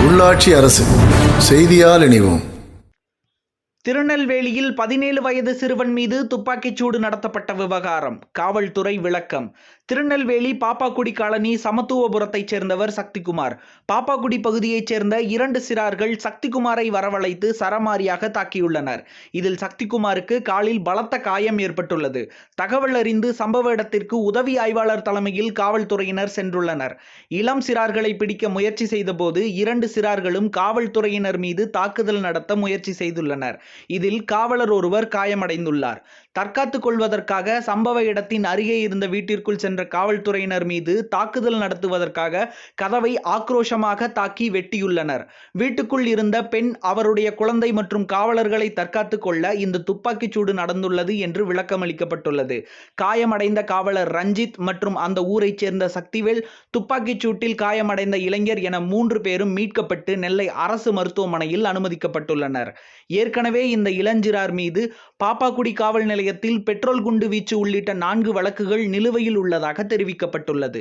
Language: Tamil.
உள்ளாட்சி அரசு செய்தியால் இணைவோம். திருநெல்வேலியில் பதினேழு வயது சிறுவன் மீது துப்பாக்கிச்சூடு நடத்தப்பட்ட விவகாரம். காவல்துறை விளக்கம். திருநெல்வேலி பாப்பாக்குடி காலனி சமத்துவபுரத்தைச் சேர்ந்தவர் சக்திகுமார். பாப்பாக்குடி பகுதியைச் சேர்ந்த இரண்டு சிறார்கள் சக்திகுமாரை வரவழைத்து சரமாரியாக தாக்கியுள்ளனர். இதில் சக்திகுமாருக்கு காலில் பலத்த காயம் ஏற்பட்டுள்ளது. தகவல் அறிந்து சம்பவ இடத்திற்கு உதவி ஆய்வாளர் தலைமையில் காவல்துறையினர் சென்றுள்ளனர். இளம் சிறார்களை பிடிக்க முயற்சி செய்தபோது இரண்டு சிறார்களும் காவல்துறையினர் மீது தாக்குதல் நடத்த முயற்சி செய்துள்ளனர். இதில் காவலர் ஒருவர் காயமடைந்துள்ளார். தற்காத்துக் கொள்வதற்காக சம்பவ இடத்தின் அருகே இருந்த வீட்டிற்குள் சென்ற காவல்துறையினர் மீது தாக்குதல் நடத்துவதற்காக கதவை ஆக்ரோஷமாக தாக்கி வெட்டியுள்ளனர். வீட்டுக்குள் இருந்த பெண் அவருடைய குழந்தை மற்றும் காவலர்களை தற்காத்துக் கொள்ள இந்த துப்பாக்கிச் சூடு நடந்துள்ளது என்று விளக்கமளிக்கப்பட்டுள்ளது காயமடைந்த காவலர் ரஞ்சித் மற்றும் அந்த ஊரைச் சேர்ந்த சக்திவேல் துப்பாக்கிச் சூட்டில் காயமடைந்த இளைஞர் என மூன்று பேரும் மீட்கப்பட்டு நெல்லை அரசு மருத்துவமனையில் அனுமதிக்கப்பட்டுள்ளனர். ஏற்கனவே இந்த இளஞ்சிறார் மீது பாப்பாக்குடி காவல் நிலையத்தில் பெட்ரோல் குண்டு வீச்சு உள்ளிட்ட நான்கு வழக்குகள் நிலுவையில் உள்ளதாக தெரிவிக்கப்பட்டுள்ளது.